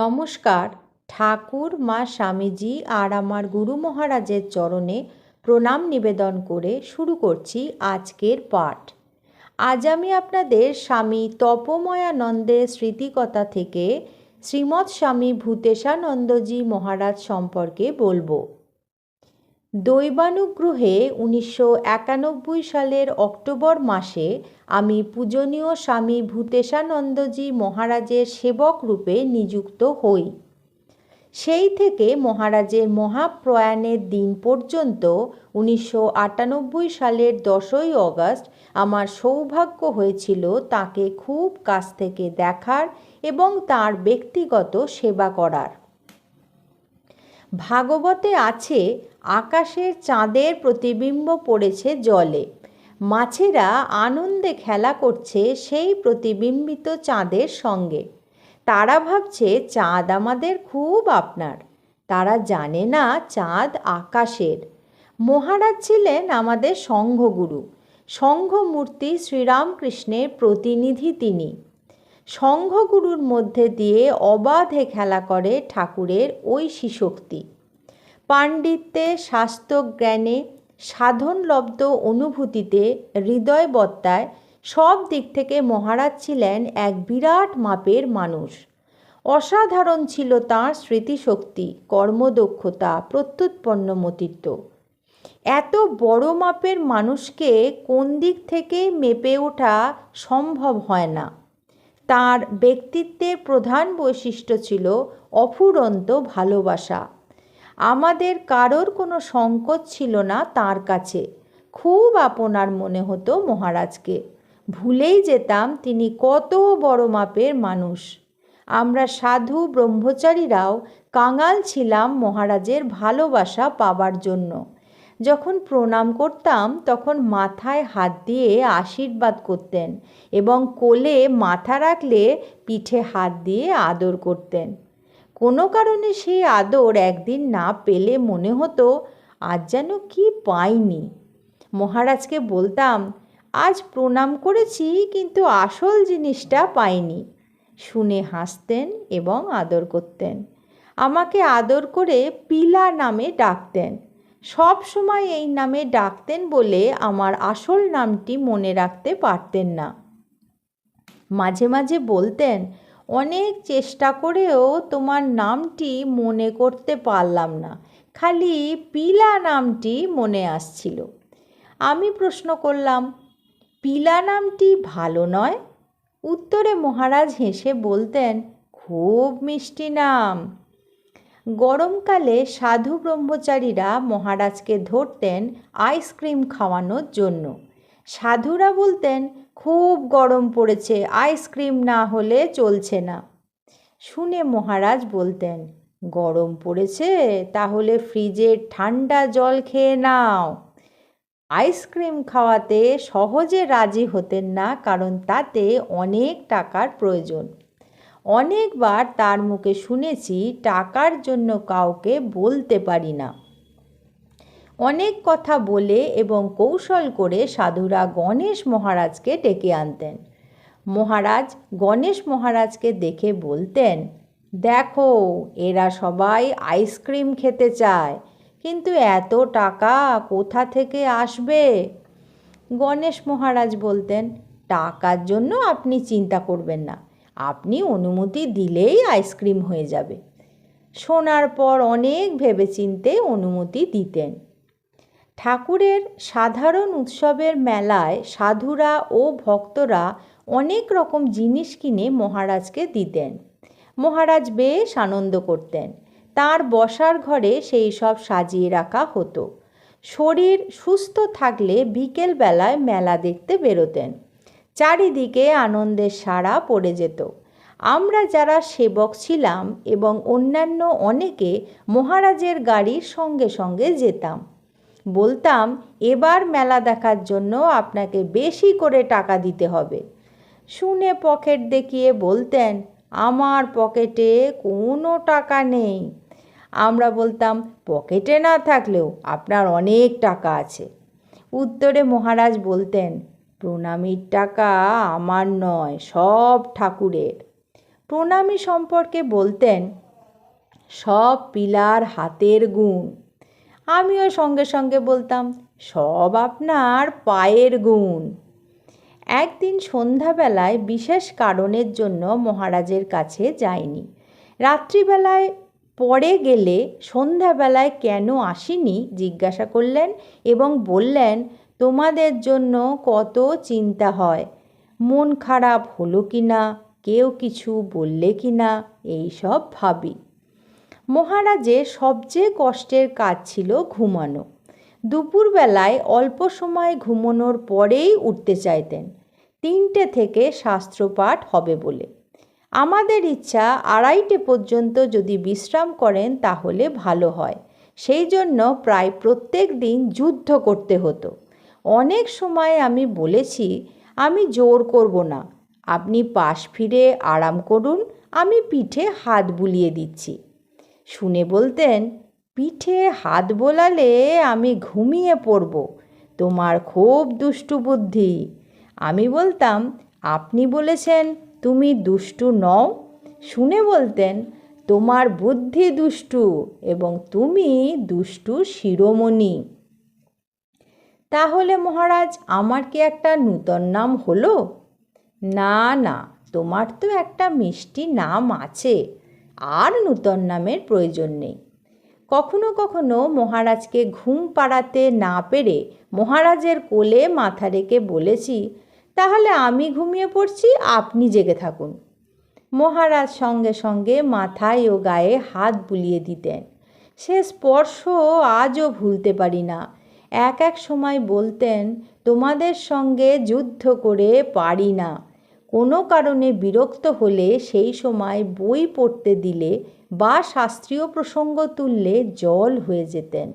নমস্কার। ঠাকুর, মা স্বামীজি আর আমার গুরু মহারাজের চরণে প্রণাম নিবেদন করে শুরু করছি আজকের পাঠ। আজ আমি আপনাদের স্বামী তপময়ানন্দের স্মৃতিকথা থেকে শ্রীমৎ স্বামী ভূতেশানন্দজি মহারাজ সম্পর্কে বলব। দৈবানুগ্রহে উনিশশো একানব্বই সালের অক্টোবর মাসে আমি পূজনীয় স্বামী ভূতেশানন্দজি মহারাজের সেবক রূপে নিযুক্ত হই। সেই থেকে মহারাজের মহাপ্রয়াণের দিন পর্যন্ত উনিশশো আটানব্বই সালের দশই অগস্ট আমার সৌভাগ্য হয়েছিল তাকে খুব কাছ থেকে দেখার এবং তার ব্যক্তিগত সেবা করার। ভাগবতে আছে, আকাশের চাঁদের প্রতিবিম্ব পড়েছে জলে। মাছেরা আনন্দে খেলা করছে সেই প্রতিবিম্বিত চাঁদের সঙ্গে। তারা ভাবছে, চাঁদ আমাদের খুব আপনার। তারা জানে না চাঁদ আকাশের। মহারাজ ছিলেন আমাদের সংঘগুরু সংঘমূর্তি শ্রীরামকৃষ্ণের প্রতিনিধি তিনি। সংঘগুরুর মধ্যে দিয়ে অবাধে খেলা করে ঠাকুরের ওই শক্তি পাণ্ডিত্যে, শাস্ত্রজ্ঞানে, সাধনলব্ধ অনুভূতিতে, হৃদয়বত্তায় সব দিক থেকে মহারাজ ছিলেন এক বিরাট মাপের মানুষ। অসাধারণ ছিল তাঁর স্মৃতিশক্তি, কর্মদক্ষতা, প্রত্যুৎপন্ন মতিত্ব। এত বড় মাপের মানুষকে কোন দিক থেকে মেপে ওঠা সম্ভব হয় না। তার ব্যক্তিত্বের প্রধান বৈশিষ্ট্য ছিল অফুরন্ত ভালোবাসা। আমাদের কারোর কোনো সংকট ছিল না তার কাছে। খুব আপনার মনে হতো মহারাজকে। ভুলেই যেতাম তিনি কত বড় মাপের মানুষ। আমরা সাধু ব্রহ্মচারীরাও কাঙাল ছিলাম মহারাজের ভালোবাসা পাবার জন্য। যখন প্রণাম করতাম, তখন মাথায় হাত দিয়ে আশীর্বাদ করতেন এবং কোলে মাথা রাখলে পিঠে হাত দিয়ে আদর করতেন। কোনো কারণে সেই আদর একদিন না পেলে মনে হতো, আজ যেন কি পাইনি। মহারাজকে বলতাম, আজ প্রণাম করেছি, কিন্তু আসল জিনিসটা পাইনি। শুনে হাসতেন এবং আদর করতেন। আমাকে আদর করে পিলা নামে ডাকতেন। সব সময় এই নামে ডাকতেন বলে আমার আসল নামটি মনে রাখতে পারতেন না। মাঝে মাঝে বলতেন, অনেক চেষ্টা করেও তোমার নামটি মনে করতে পারলাম না। খালি পিলা নামটি মনে আসছিল। আমি প্রশ্ন করলাম, পিলা নামটি ভালো নয়? উত্তরে মহারাজ হেসে বলতেন, খুব মিষ্টি নাম। গরমকালে সাধু ব্রহ্মচারীরা মহারাজকে ধরতেন আইসক্রিম খাওয়ানোর জন্য। সাধুরা বলতেন, খুব গরম পড়েছে আইসক্রিম না হলে চলছে না। শুনে মহারাজ বলতেন, গরম পড়েছে, তাহলে ফ্রিজের ঠান্ডা জল খেয়ে নাও। আইসক্রিম খাওয়াতে সহজে রাজি হতেন না, কারণ তাতে অনেক টাকার প্রয়োজন। অনেকবার তার মুখে শুনেছি টাকার জন্য কাউকে বলতে পারি না। অনেক কথা বলে এবং কৌশল করে সাধুরা গণেশ মহারাজকে ডেকে আনতেন। মহারাজ গণেশ মহারাজকে দেখে বলতেন, দেখো, এরা সবাই আইসক্রিম খেতে চায়, কিন্তু এত টাকা কোথা থেকে আসবে? গণেশ মহারাজ বলতেন, টাকার জন্য আপনি চিন্তা করবেন না আপনি অনুমতি দিলেই আইসক্রিম হয়ে যাবে। শোনার পর অনেক ভেবেচিন্তে অনুমতি দিতেন। ঠাকুরের সাধারণ উৎসবের মেলায় সাধুরা ও ভক্তরা অনেক রকম জিনিস কিনে মহারাজকে দিতেন। মহারাজ বেশ আনন্দ করতেন। তার বসার ঘরে সেই সব সাজিয়ে রাখা হতো। শরীর সুস্থ থাকলে বিকেলবেলায় মেলা দেখতে বেরোতেন। চারিদিকে আনন্দের সাড়া পড়ে যেত। আমরা যারা সেবক ছিলাম এবং অন্যান্য অনেকে মহারাজের গাড়ির সঙ্গে সঙ্গে যেতাম। বলতাম, এবার মেলা দেখার জন্য আপনাকে বেশি করে টাকা দিতে হবে। শুনে পকেট দেখিয়ে বলতেন, আমার পকেটে কোনো টাকা নেই। আমরা বলতাম, পকেটে না থাকলেও আপনার অনেক টাকা আছে। উত্তরে মহারাজ বলতেন প্রণামীর টাকা আমার নয়, সব ঠাকুরের। প্রণামী সম্পর্কে বলতেন, সব পিলার হাতের গুণ। আমিও সঙ্গে সঙ্গে বলতাম, সব আপনার পায়ের গুণ। একদিন সন্ধ্যাবেলায় বিশেষ কারণের জন্য মহারাজের কাছে যাইনি। রাত্রিবেলায় পরে গেলে সন্ধ্যাবেলায় কেন আসিনি জিজ্ঞাসা করলেন এবং বললেন তোমাদের জন্য কত চিন্তা হয়? মন খারাপ হলো কি না? কেউ কিছু বললে কি না? এইসব ভাবি। মহারাজের সবচেয়ে কষ্টের কাজ ছিল ঘুমানো। দুপুরবেলায় অল্প সময় ঘুমানোর পরেই উঠতে চাইতেন। তিনটে থেকে শাস্ত্রপাঠ হবে বলে। আমাদের ইচ্ছা আড়াইটে পর্যন্ত যদি বিশ্রাম করেন তাহলে ভালো হয়। সেই জন্য প্রায় প্রত্যেক দিন যুদ্ধ করতে হতো। অনেক সময় আমি বলেছি, আমি জোর করব না। আপনি পাশ ফিরে আরাম করুন, আমি পিঠে হাত বুলিয়ে দিচ্ছি। শুনে বলতেন, পিঠে হাত বোলালে আমি ঘুমিয়ে পড়ব, তোমার খুব দুষ্টু বুদ্ধি। আমি বলতাম, আপনি বলেছেন, তুমি দুষ্টু নও। শুনে বলতেন, তোমার বুদ্ধি দুষ্টু এবং তুমি দুষ্টু শিরোমণি। তাহলে মহারাজ, আমার কি একটা নূতন নাম হলো? না না, তোমার তো একটা মিষ্টি নাম আছে। আর নূতন নামের প্রয়োজন নেই। কখনো কখনো মহারাজকে ঘুম পাড়াতে না পেরে মহারাজের কোলে মাথা রেখে বলেছি, তাহলে আমি ঘুমিয়ে পড়ছি, আপনি জেগে থাকুন। মহারাজ সঙ্গে সঙ্গে মাথায় ও গায়ে হাত বুলিয়ে দিতেন। সে স্পর্শ আজও ভুলতে পারি না। এক এক সময় বলতেন, তোমাদের সঙ্গে যুদ্ধ করে পারি না। কোনো কারণে বিরক্ত হলে সেই সময় বই পড়তে দিলে বা শাস্ত্রীয় প্রসঙ্গ তুললে জল হয়ে যেতেন।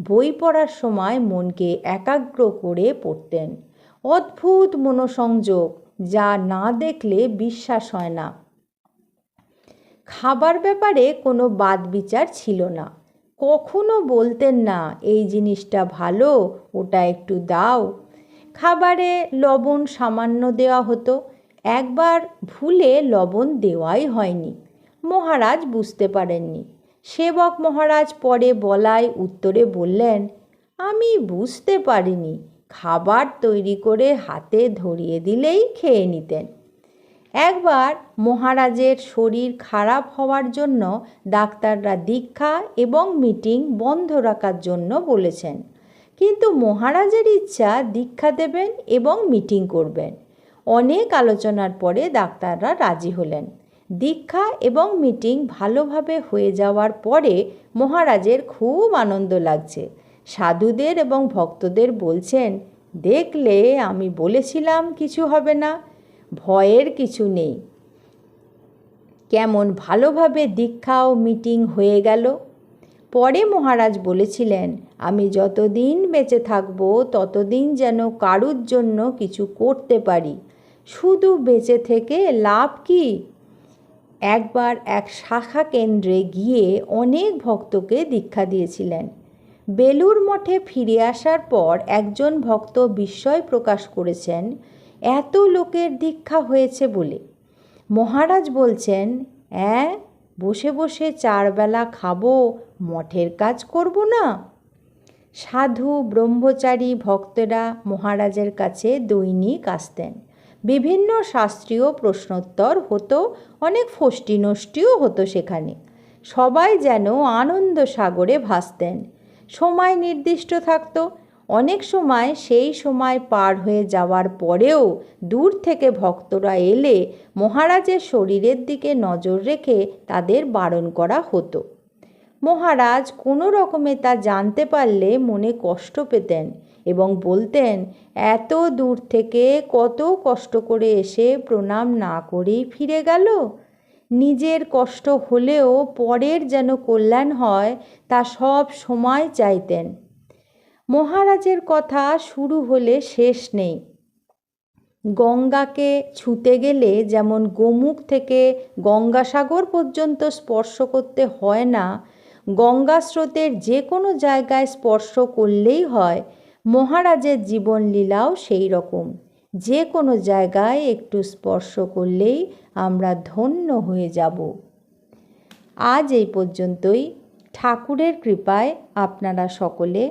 বই পড়ার সময় মনকে একাগ্র করে পড়তেন। অদ্ভুত মনোসংযোগ, যা না দেখলে বিশ্বাস হয় না। খাবার ব্যাপারে কোনো বাদ বিচার ছিল না। কখনো বলতেন না, এই জিনিসটা ভালো, ওটা একটু দাও। খাবারে লবণ সামান্য দেওয়া হতো। একবার ভুলে লবণ দেওয়াই হয়নি। মহারাজ বুঝতে পারেননি। সেবক মহারাজ পরে বলায় উত্তরে বললেন, আমি বুঝতে পারিনি। খাবার তৈরি করে হাতে ধরিয়ে দিলেই খেয়ে নিতেন। একবার মহারাজের শরীর খারাপ হওয়ার জন্য ডাক্তাররা দীক্ষা এবং মিটিং বন্ধ রাখার জন্য বলেছেন। কিন্তু মহারাজের ইচ্ছা দীক্ষা দেবেন এবং মিটিং করবেন। অনেক আলোচনার পরে ডাক্তাররা রাজি হলেন। দীক্ষা এবং মিটিং ভালোভাবে হয়ে যাওয়ার পরে মহারাজের খুব আনন্দ লাগছে। সাধুদের এবং ভক্তদের বলছেন, দেখলে আমি বলেছিলাম কিছু হবে না। ভয়ের কিছু নেই। কেমন ভালোভাবে দীক্ষা ও মিটিং হয়ে গেল। পরে মহারাজ বলেছিলেন, আমি যতদিন বেঁচে থাকব, ততদিন যেন কারুর জন্য কিছু করতে পারি। শুধু বেঁচে থেকে লাভ কি? একবার এক শাখা কেন্দ্রে গিয়ে অনেক ভক্তকে দীক্ষা দিয়েছিলেন। বেলুর মঠে ফিরে আসার পর একজন ভক্ত বিস্ময় প্রকাশ করেছেন এত লোকের দীক্ষা হয়েছে বলে। মহারাজ বলছেন, অ্যাঁ, বসে বসে চারবেলা খাব, মঠের কাজ করব না? সাধু, ব্রহ্মচারী, ভক্তরা মহারাজের কাছে দৈনিক আসতেন। বিভিন্ন শাস্ত্রীয় প্রশ্নোত্তর হতো, অনেক ফষ্টি নষ্টিও হতো সেখানে। সবাই যেন আনন্দ সাগরে ভাসতেন। সময় নির্দিষ্ট থাকতো অনেক সময় সেই সময় পার হয়ে যাওয়ার পরেও দূর থেকে ভক্তরা এলে মহারাজের শরীরের দিকে নজর রেখে তাদের বারণ করা হতো। মহারাজ কোনো রকমে তা জানতে পারলে মনে কষ্ট পেতেন এবং বলতেন, এত দূর থেকে কত কষ্ট করে এসে প্রণাম না করেই ফিরে গেল? নিজের কষ্ট হলেও পরের যেন কল্যাণ হয়, তা সব সময় চাইতেন। মহারাজের কথা শুরু হলে শেষ নেই। গঙ্গাকে ছুতে গেলে যেমন গোমুখ থেকে গঙ্গাসাগর পর্যন্ত স্পর্শ করতে হয় না গঙ্গা স্রোতের যে কোনো জায়গায় স্পর্শ করলেই হয়। মহারাজের জীবনলীলাও সেই রকম। যে কোনো জায়গায় একটু স্পর্শ করলেই আমরা ধন্য হয়ে যাব। আজ এই পর্যন্তই। ঠাকুরের কৃপায় আপনারা সকলে